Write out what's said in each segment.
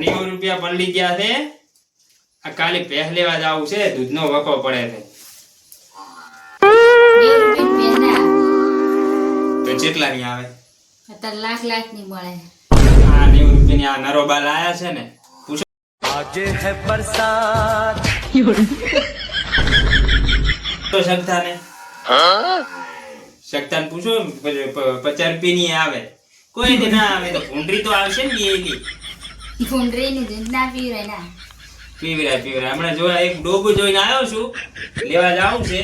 નેવું રૂપિયા પલડી ગયા છે. આ કાલે પહે લેવા છે દૂધનો વકો પડે છે. આ નેવું રૂપિયાની આ નરો બાલ આયા છે ને? પૂછો. આજે હે તો શકતા ને પૂછો પચાસ રૂપિયા ની આવે. કોઈ દી ના આવે તો ભૂંડરી તો આવશે ને એની. ફૂંડરી નું દૂધ ના પીવરાય ના. પીવરાય પીવરાય. હમણાં જોયા એક ડોબું જોઈને આવ્યો છું લેવા જાવું છે.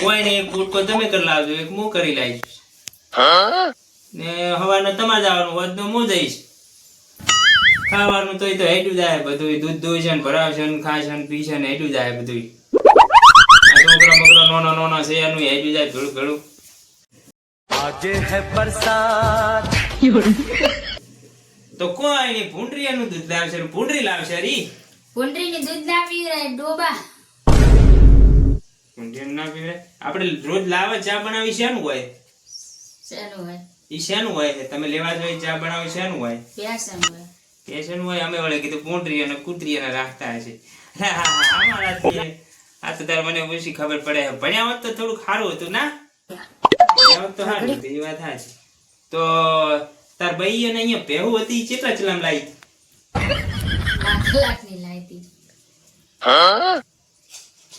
કોઈ ને એક કૂટકો તમે કરી લાવજો એક હું કરી લાવીશ. ને હવારનો તમારે જવાનું વધનું હું જઈશ. ખાવાનું તોય તો હેડું જાય બધું દૂધ દોય છે ને ભરાવશે ને ખાશે ને પીશે ને હેડું જાય બધું છોકરા નોના નાનો નાનો છે એનું હેડું જાય થોડું ઘણું આજે હે પરસાદ તો કોઈ ની? પુંડરી નું દૂધ લાવશે પુંડરી લાવશે રી પુંડરી ની દૂધ ના પીવરાય ડોબા. પુંડરી ના પીવરાય? આપણે રોજ લાવે ચા બનાવી શેનું હોય? શેનું હોય? ઈ શેનું હોય? છે તમે લેવા જોઈએ ચા બનાવી શેનું હોય? પેશન હોય. પેશન હોય? અમે વળે કીધું પુંડરી અને કુતરી અને રાખતા હશે. અમારા આ તો તારે મને ઓછી ખબર પડે. ભણ્યા હોત તો થોડુંક સારું હતું ના? તો સારું એ વાત સાચી તો તાર ભાઈ અને અહીંયા ભેહું હતી કેટલા ચલામ લાવી લાખ લાખની લાયતી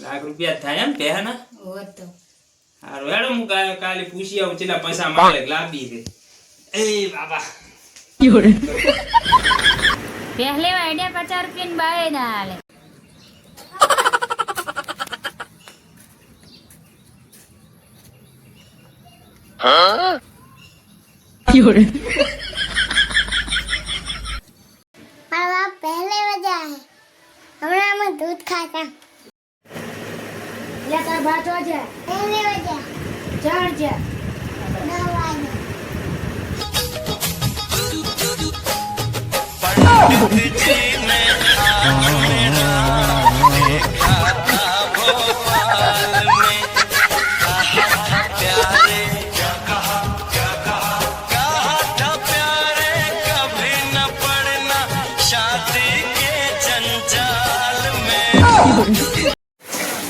લાખ રૂપિયા થાય એમ ભેહાના? હારું હેડો હું કાલે પૂછી આવું ચેલા પૈસા માંગે લાંબી રે એ બાબા. પહેલે આઈડિયા પચાસ રૂપિયા ની બાય ના હાલે. મારા બાપ પહેલે વજા હે. હમણાં અમે દૂધ ખાતા. લે તાર બાજો જા પહેલે વજા ચાર જા નવ વાગે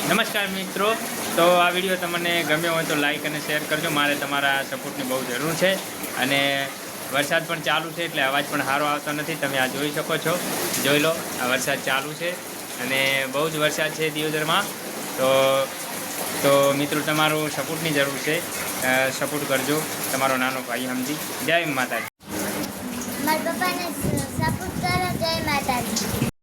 નમસ્કાર મિત્રો. તો આ વીડિયો તમને ગમ્યો હોય તો લાઈક અને શેર કરજો. મારે તમારા સપોર્ટની બહુ જરૂર છે. અને વરસાદ પણ ચાલુ છે એટલે અવાજ પણ સારો આવતો નથી. તમે આ જોઈ શકો છો. જોઈ લો, આ વરસાદ ચાલુ છે અને બહુ જ વરસાદ છે દિયોદરમાં. તો તો મિત્રો, તમારું સપોર્ટની જરૂર છે. સપોર્ટ કરજો. તમારો નાનો ભાઈ સમજી જય માતાજી. મારા પપ્પાને